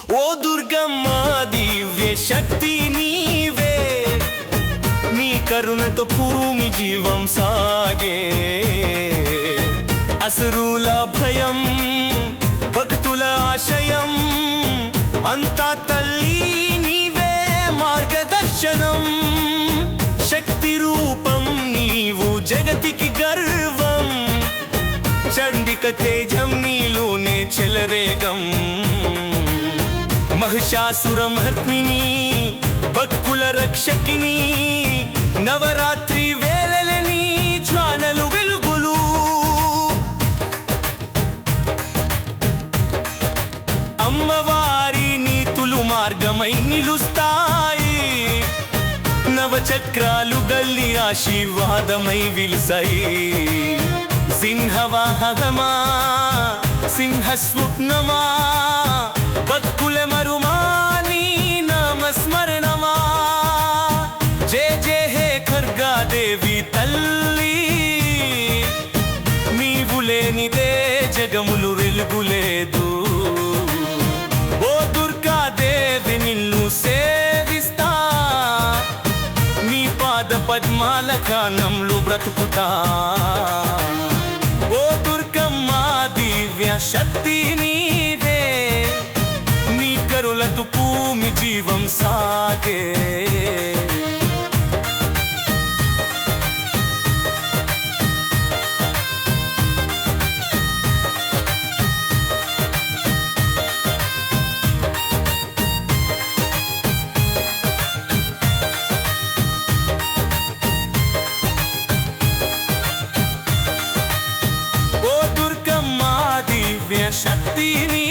ఓ దుర్గమ్మ దివ్య శక్తి నీవే. నీ కరుణతో భూమి జీవం సాగే. అసురుల భయం భక్తుల ఆశయం అంతా తల్లి నీవే మార్గదర్శనం. శక్తి రూపం నీవు జగతికి గర్వం. చండిక తేజం నీలోనే చెలరేగం. మహిషాసురమర్మిని భక్తుల రక్షకిని నవరాత్రి వేలలని జ్వాలలు వెలుగులు. అమ్మవారి నీతులు మార్గమై నిలుస్తాయి. నవచక్రాలు గల్లి ఆశీర్వాదమై విలుసాయి. సింహవాహనమా సింహస్వప్నమా మేఘములు వెలుగులేదు. ఓ దుర్గాదేవి నిన్ను సేవిస్తా. నీ పాద పద్మాల కాలంలో బ్రతుకుతా. ఓ దుర్గమ్మ దివ్య శక్తి నీవే. నీ కరులతో భూమి జీవం సాగే. சக்தியினி